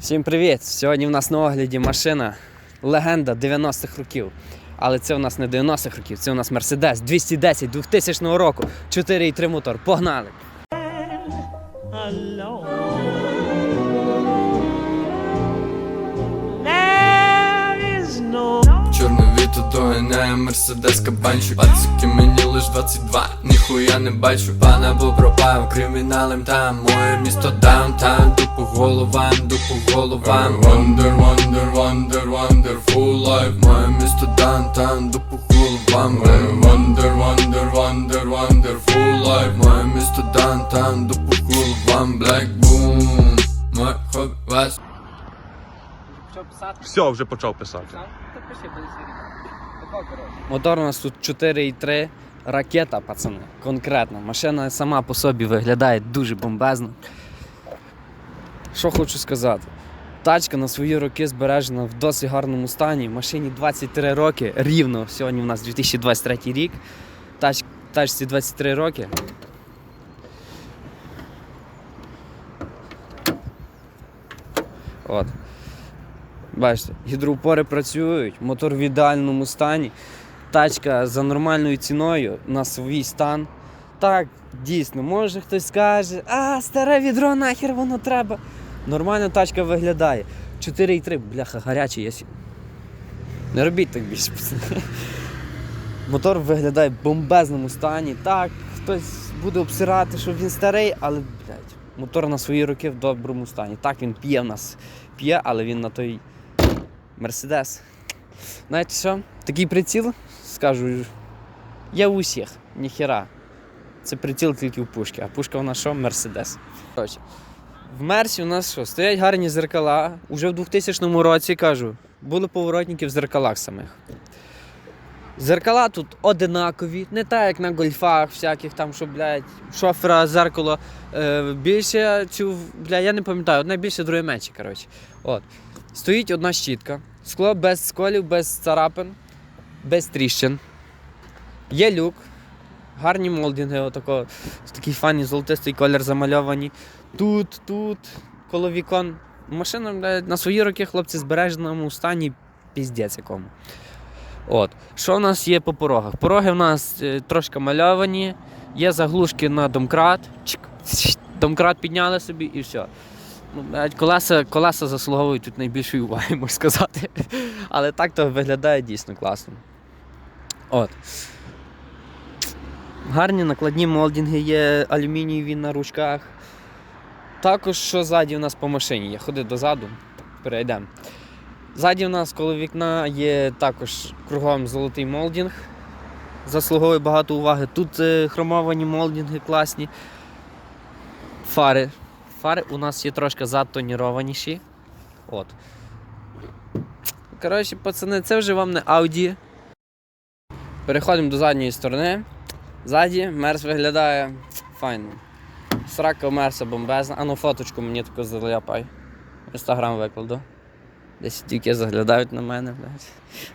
Всім привіт! Сьогодні в нас на огляді машина легенда 90-х років. Але це у нас не 90-х років, це у нас Mercedes 210 2000 року. 4,3 мотор. Погнали! alone. Віто доганяє мерседес кабанчик. Пацики мені лиш 22, ніхуя не бачу. Пана був пропав криміналем там. Моє місто даунтаун, дупу головам, дупу головам. Wonder, wonder, wonder, wonderful life. Моє місто даунтаун, дупу головам. Wonder, wonder, wonder, wonderful life. Моє місто даунтаун, дупу головам. Black boom, моє хобі вас? Все, вже почав писати. Мотор у нас тут 4,3 ракета, пацани. Конкретно. Машина сама по собі виглядає дуже бомбезно. Що хочу сказати? Тачка на свої роки збережена в досить гарному стані. Машині 23 роки, рівно. Сьогодні у нас 2023 рік. Тач, тачці 23 роки. От. Бачите, гідроупори працюють, мотор в ідеальному стані. Тачка за нормальною ціною на свій стан. Так, дійсно, може хтось скаже, а старе відро нахер воно треба. Нормально тачка виглядає. 4,3, бляха, гарячий є. Не робіть так більше. Мотор виглядає в бомбезному стані. Так, хтось буде обсирати, що він старий, але, блядь, мотор на свої роки в доброму стані. Так, він п'є в нас. П'є, але він на той Мерседес. Знаєте що? Такий приціл, скажу, є у усіх, ніхера. Це приціл тільки в пушки, а пушка у нас що? Мерседес. Коротше, в Мерсі у нас що? Стоять гарні зеркала. Уже в 2000 році кажу, були поворотники в зеркалах самих. Зеркала тут одинакові, не так, як на гольфах, всяких там, що, блядь, шофера зеркало е, більше, цю, бля, я не пам'ятаю, одне більше, друге менше, коротше. От. Стоїть одна щітка, скло без сколів, без царапин, без тріщин. Є люк, гарні молдинги, отако, такий файний золотистий колір замальовані. Тут, тут, коло вікон. Машина на свої роки, хлопці, в збереженому стані піздець якому. От. Що в нас є по порогах? Пороги в нас е, трошки мальовані, є заглушки на домкрат. Чик, домкрат підняли собі і все. Ну, блядь, колеса, колеса заслуговують тут найбільшої уваги, можна сказати. Але так то виглядає дійсно класно. От. Гарні накладні молдинги є алюмінієві на ручках. Також, що ззаді у нас по машині є. Ходи дозаду, перейдемо. Ззаді у нас коло вікна є також кругом золотий молдинг. Заслуговує багато уваги. Тут е, хромовані молдинги класні. Фари. Фари у нас є трошки затонірованіші. От. Коротше, пацани, це вже вам не Audi. Переходимо до задньої сторони. Ззаді Мерс виглядає файно. Срака Мерса бомбезна. А ну фоточку мені таку заляпай. Інстаграм викладу. Десь тільки заглядають на мене,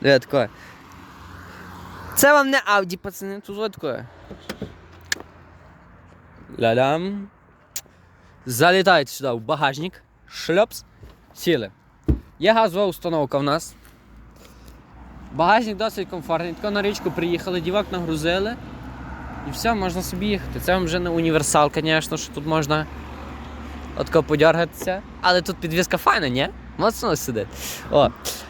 блядь. Таке. Це вам не Audi, пацани, тут таке. Ля-лям. Залітають сюди в багажник. Шльопс. Сіли. Є газова установка в нас. Багажник досить комфортний. Тако на річку приїхали, дівок нагрузили. І все, можна собі їхати. Це вже не універсал, звісно, що тут можна отко подергатися. Але тут підвізка файна, ні? Моцно сидить. О.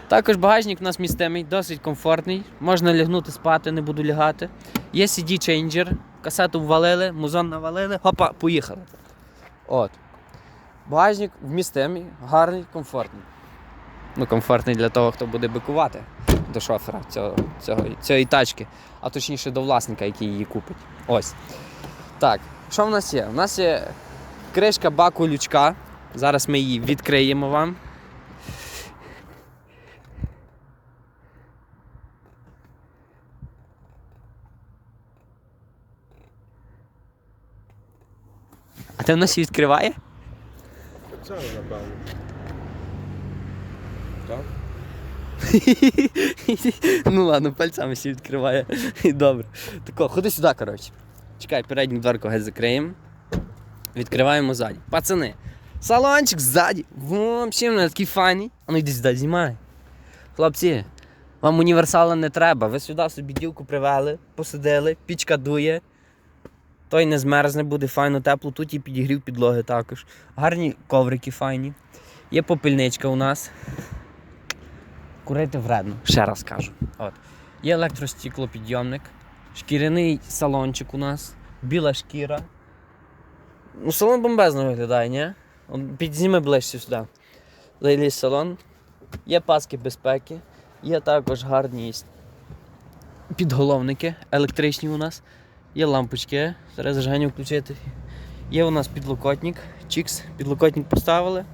Також багажник у нас містемий, досить комфортний. Можна лягнути спати, не буду лягати. Є CD-чейнджер, касету ввалили, музон навалили, хопа, поїхали. От. Багажник вмістимий, гарний, комфортний. Ну, комфортний для того, хто буде бикувати до шофера цього, цього, цієї тачки, а точніше до власника, який її купить. Ось. Так, що в нас є? У нас є кришка баку лючка. Зараз ми її відкриємо вам. А ти в нас відкриває? Це напевно. Так? ну ладно, пальцями всі відкриває. Добре. Тако, ходи сюди, коротше. Чекай, передню дверку геть закриємо. Відкриваємо ззаді. Пацани, Салончик ззаді. Взагалі, мене такий файний. А ну йди сюди, знімай. Хлопці, вам універсала не треба. Ви сюди собі дівку привели, посадили, пічка дує. Той не змерзне, буде файно тепло, тут і підігрів підлоги також. Гарні коврики файні. Є попільничка у нас. Курити вредно, ще раз кажу. От. Є електростеклопідйомник, шкіряний салончик у нас, біла шкіра. Ну, салон бомбезно виглядає, ні? Підзніми ближче сюди. В салон. Є паски безпеки, є також гарні підголовники електричні у нас. Є лампочки, зараз зажигання включити. Є у нас підлокотник, чікс, підлокотник поставили,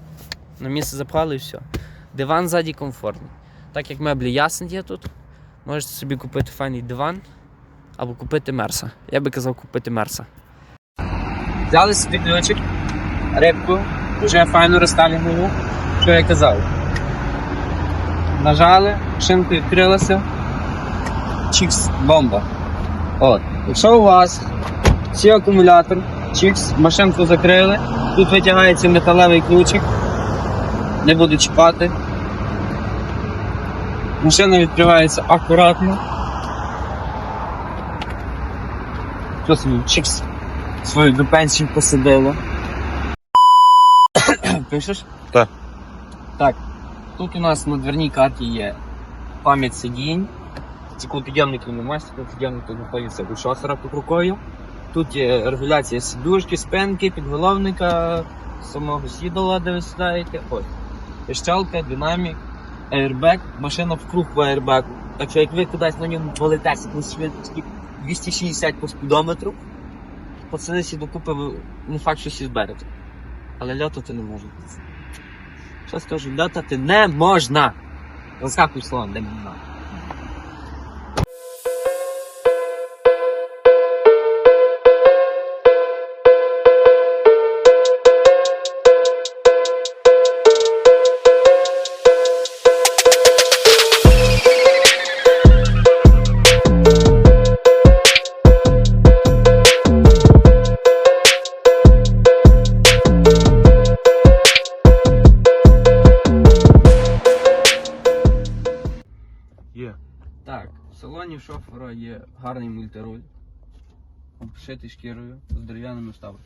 на місце запхали і все. Диван ззаді комфортний. Так як меблі ясен є тут, можете собі купити файний диван або купити мерса. Я би казав купити мерса. Взяли собі ключик, рибку, вже файно розставлену, що я казав. Нажали, шинка відкрилася. Чікс, бомба. От. Якщо у вас ці акумулятор, чікс, машинку закрили, тут витягається металевий ключик, не буду чіпати. Машина відкривається акуратно. Що собі чікс свою до пенсії посадило. Пишеш? Так. Так. Тут у нас на дверній карті є пам'ять сидінь. Стеклопідйомників немає, стеклопідйомники знаходяться у шофера під рукою. Тут є регуляція сидушки, спинки, підголовника, самого сідала, де ви сідаєте. Ось. Пищалка, динамік, аербек, машина в круг по аербеку. Так що як ви кудись на ньому полетесь на швидкості 260 по спідометру, пацани докупи не факт, що сі зберете. Але льотати не можете. Що скажу, льотати не можна! Розкакуй словом, де можна. В салоні шофера є гарний мультируль, обшитий шкірою з дерев'яними вставками.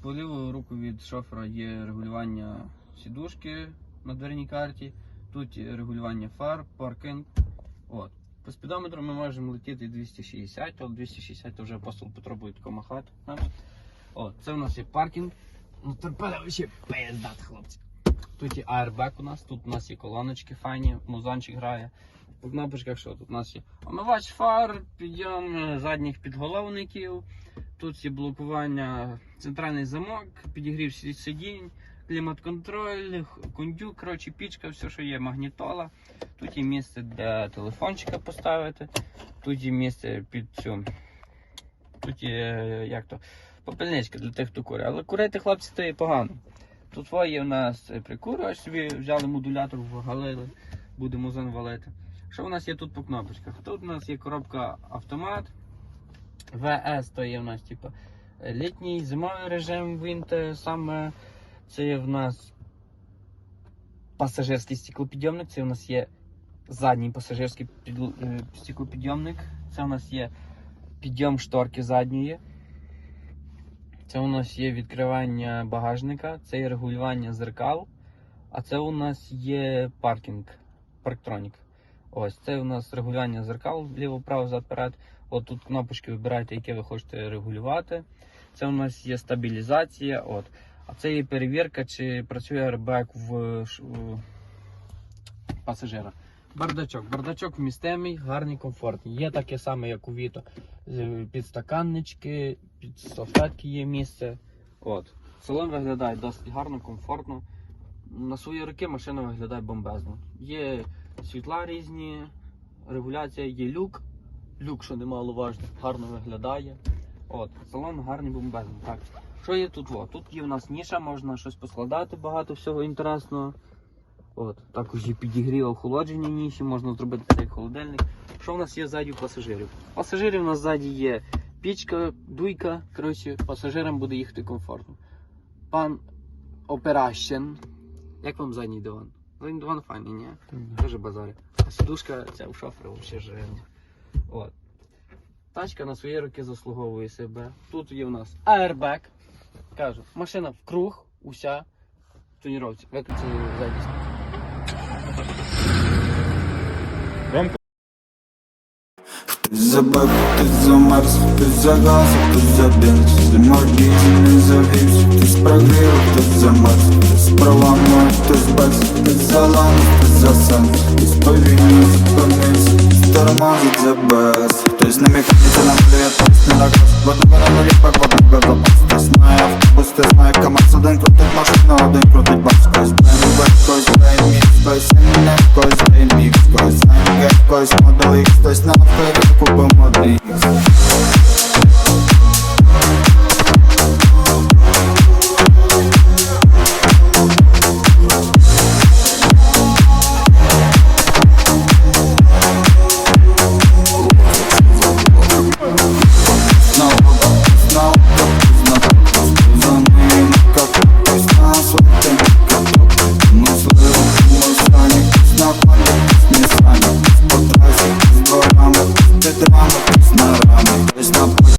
По ліву руку від шофера є регулювання сідушки на дверній карті, тут є регулювання фар, паркінг. От. По спідометру ми можемо летіти 260, але 260 то вже апостол Петро буде тако махати. От, це у нас є паркінг. Ну, торпеда ще пиздат, хлопці. Тут є аербек у нас, тут у нас є колоночки файні, музончик грає. По кнопочках що тут у нас є омивач фар, підйом е, задніх підголовників. Тут є блокування, центральний замок, підігрів сидінь, клімат-контроль, кондюк, коротше, пічка, все, що є, магнітола. Тут є місце для телефончика поставити. Тут є місце під цю. Тут є е, як то, попельничка для тих, хто курить. Але курити, хлопці, то є погано. Тут є у нас е, прикурювач собі, взяли модулятор, вгалили, будемо зон валити. Що у нас є тут по кнопочках? Тут у нас є коробка автомат. ВС то є у нас типу, літній зимовий режим, він саме. Це є в нас пасажирський стеклопідйомник, це у нас є задній пасажирський підл- е, стеклопідйомник. Це у нас є підйом шторки задньої. Це у нас є відкривання багажника, це є регулювання зеркал, а це у нас є паркінг, парктронік. Ось це у нас регулювання зеркал, ліво-право, зад-перед. От тут кнопочки вибираєте, яке ви хочете регулювати. Це у нас є стабілізація. От. А це є перевірка, чи працює airbag в, пасажира. Бардачок. Бардачок вмістимий, гарний, комфортний. Є таке саме, як у. З- Підстаканнички, під салфетки є місце. От. Салон виглядає досить гарно, комфортно. На свої роки машина виглядає бомбезно. Є світла різні, регуляція, є люк. Люк, що немаловажно, гарно виглядає. От, салон гарний бомбезний. Так. Що є тут? О, тут є в нас ніша, можна щось поскладати, багато всього інтересного. От, також є підігрів охолодження ніші, можна зробити цей холодильник. Що в нас є ззаді у пасажирів? Пасажирів у нас ззаді є пічка, дуйка. Коротше, пасажирам буде їхати комфортно. Пан Operation. Як вам задній диван? Задній диван файний, ні? Дуже базарі. А сидушка ця у шофера взагалі жирна. От. Тачка на свої руки заслуговує себе. Тут є в нас аербек. Кажу, машина в круг, уся в туніровці. Виключили задній стан. Хтось ты замерз, ты за загасив, хтось забінг Деморгізм не ты с прогрева, ты замерз. Хтось з правами, хтось без, хтось залам, хтось за сенс Ты с зупинився, хтось тормозит за без Хтось не міг це нам дає тест, не наказ Бо тебе на нулі, пак, вот на запас